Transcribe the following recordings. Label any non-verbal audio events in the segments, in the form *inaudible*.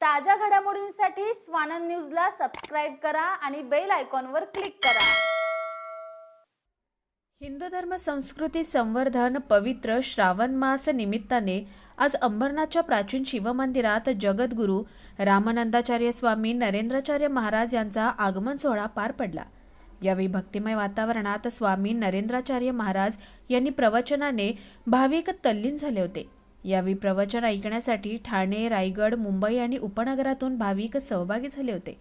ताज्या घडामोडींसाठी स्वानंद न्यूजला सबस्क्राईब करा आणि बेल आयकॉनवर क्लिक करा. हिंदू धर्म संस्कृती संवर्धन पवित्र श्रावण मास निमित्ताने आज अंबरनाथच्या प्राचीन शिवमंदिरात जगद्गुरू रामानंदाचार्य स्वामी नरेंद्राचार्य महाराज यांचा आगमन सोहळा पार पडला. यावेळी भक्तिमय वातावरणात स्वामी नरेंद्राचार्य महाराज यांनी प्रवचनाने भाविक तल्लीन झाले होते. यावेळी प्रवचन ऐकण्यासाठी ठाणे रायगड मुंबई आणि उपनगरातून भाविक सहभागी झाले होते.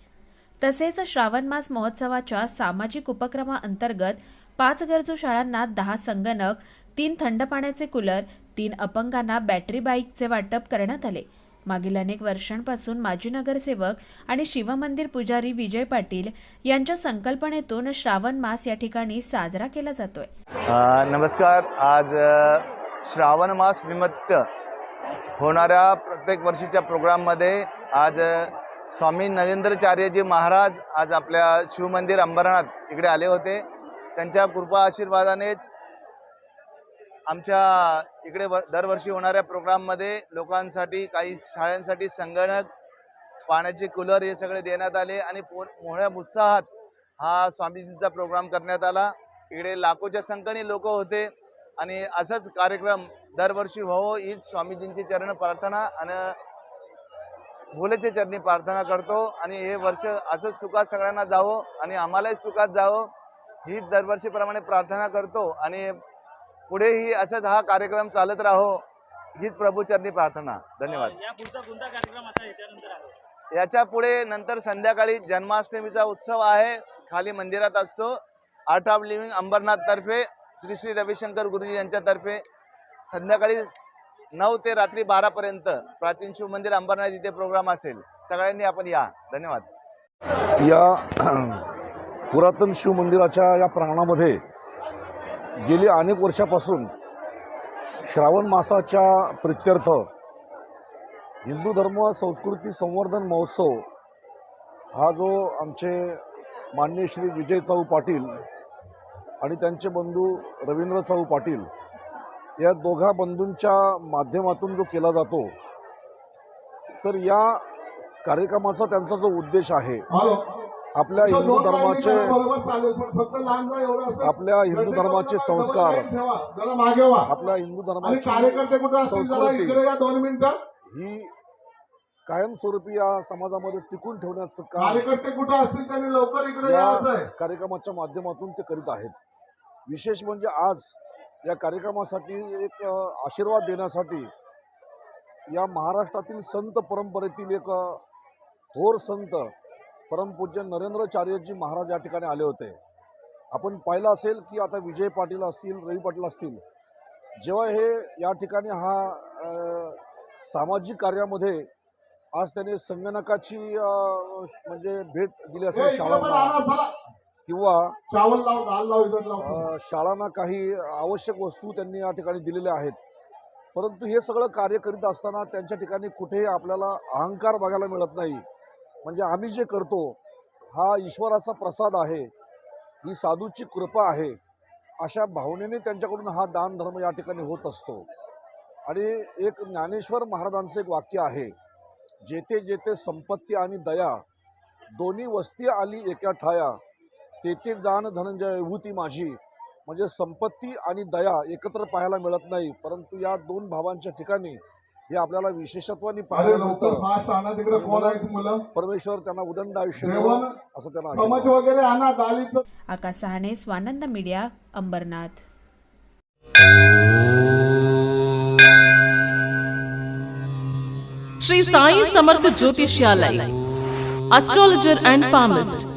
तसेच श्रावण मास महोत्सवाच्या सामाजिक उपक्रमाअंतर्गत पाच गरजू शाळांना दहा संगणक तीन थंड पाण्याचे कूलर तीन अपंगांना बॅटरी बाईकचे वाटप करण्यात आले. मागील अनेक वर्षांपासून माजी नगरसेवक आणि शिवमंदिर पुजारी विजय पाटील यांच्या संकल्पनेतून श्रावण मास या ठिकाणी साजरा केला जातोय. नमस्कार. आज श्रावण मास निमित्त होणाऱ्या प्रत्येक वर्षीच्या प्रोग्राममध्ये आज स्वामी नरेंद्रचार्यजी महाराज आज आपल्या शिवमंदिर अंबरनाथ इकडे आले होते. त्यांच्या कृपा आशीर्वादानेच आमच्या इकडे व दरवर्षी होणाऱ्या प्रोग्राममध्ये लोकांसाठी काही शाळांसाठी संगणक पाण्याचे कूलर हे सगळे देण्यात आले आणि पो मोठ्या उत्साहात हा स्वामीजींचा प्रोग्राम करण्यात आला. इकडे लाखोच्या संख्येने लोक होते. आणि असंच कार्यक्रम दरवर्षी व्हावं हीच स्वामीजींची चरण प्रार्थना आणि भोलेचे चरणी प्रार्थना करतो. आणि हे वर्ष असंच सुखात सगळ्यांना जावं आणि आम्हालाही सुखात जावं ही दरवर्षीप्रमाणे प्रार्थना करतो. आणि पुढेही असंच हा कार्यक्रम चालत राहो हीच प्रभूचरणी प्रार्थना. धन्यवाद. याच्यापुढे नंतर संध्याकाळी जन्माष्टमीचा उत्सव आहे खाली मंदिरात असतो. आर्ट ऑफ लिव्हिंग अंबरनाथ तर्फे श्री श्री रविशंकर गुरुजी यांच्यातर्फे संध्याकाळी नऊ ते रात्री बारापर्यंत प्राचीन शिव मंदिर अंबरनाथ इथे प्रोग्राम असेल. सगळ्यांनी आपण या. धन्यवाद. या *clears throat* पुरातन शिव मंदिराच्या या प्रांगणामध्ये गेली अनेक वर्षापासून श्रावण मासाच्या प्रित्यर्थ हिंदू धर्म संस्कृती संवर्धन महोत्सव हा जो आमचे मान्य श्री विजय चाऊ पाटील आणि त्यांचे बंधू रवींद्र चाऊ पाटील या दोघा बंधूंच्या माध्यमातून जो केला जातो तर या कार्यक्रमाचा त्यांचा जो उद्देश आहे आपल्या हिंदू धर्माचे आपल्या हिंदू धर्माचे संस्कार आपल्या हिंदू धर्माची संस्कृती ही कायमस्वरूपी या समाजामध्ये टिकून ठेवण्याचं काम कार्यक्रमाच्या माध्यमातून ते करीत आहेत. विशेष म्हणजे आज या कार्यक्रमासाठी एक आशीर्वाद देण्यासाठी या महाराष्ट्रातील संत परंपरेतील एक थोर संत परमपूज्य नरेंद्रचार्यजी महाराज या ठिकाणी आले होते आपण पाहिलं असेल की आता विजय पाटील असतील रवी पाटील असतील जेव्हा हे या ठिकाणी हा सामाजिक कार्यामध्ये आज त्याने संगणकाची म्हणजे भेट दिली असेल शाळांना. किंवा चावल लाव दाल लाव इकडे लाव. अ, शाळांना काही आवश्यक वस्तू त्यांनी या ठिकाणी दिलेल्या आहेत. परंतु हे सगळं कार्य करीत असताना त्यांच्या ठिकाणी कुठेही आपल्याला अहंकार बघायला मिळत नाही. म्हणजे आम्ही जे करतो हा ईश्वराचा प्रसाद आहे. ही साधूची कृपा आहे. अशा भावनेने त्यांच्याकडून हा दान धर्म या ठिकाणी होत असतो. आणि एक ज्ञानेश्वर महाराजांचं एक वाक्य आहे. जेथे जेथे संपत्ती आणि दया दोन्ही वस्ती आली एका ठाया तेथे जाण धनंजय विभूती माझी. म्हणजे संपत्ती आणि दया एकत्र पाहायला मिळत नाही. परंतु या दोन भावांच्या ठिकाणी हे आपल्याला विशेषत्वाने पाहायला मिळतं. परमेश्वर त्यांना उदंड आयुष्य असं त्यांना Akash Sahane Swanand media Ambernath. Shri Sai Samarth Jyotishalaya astrologer and palmist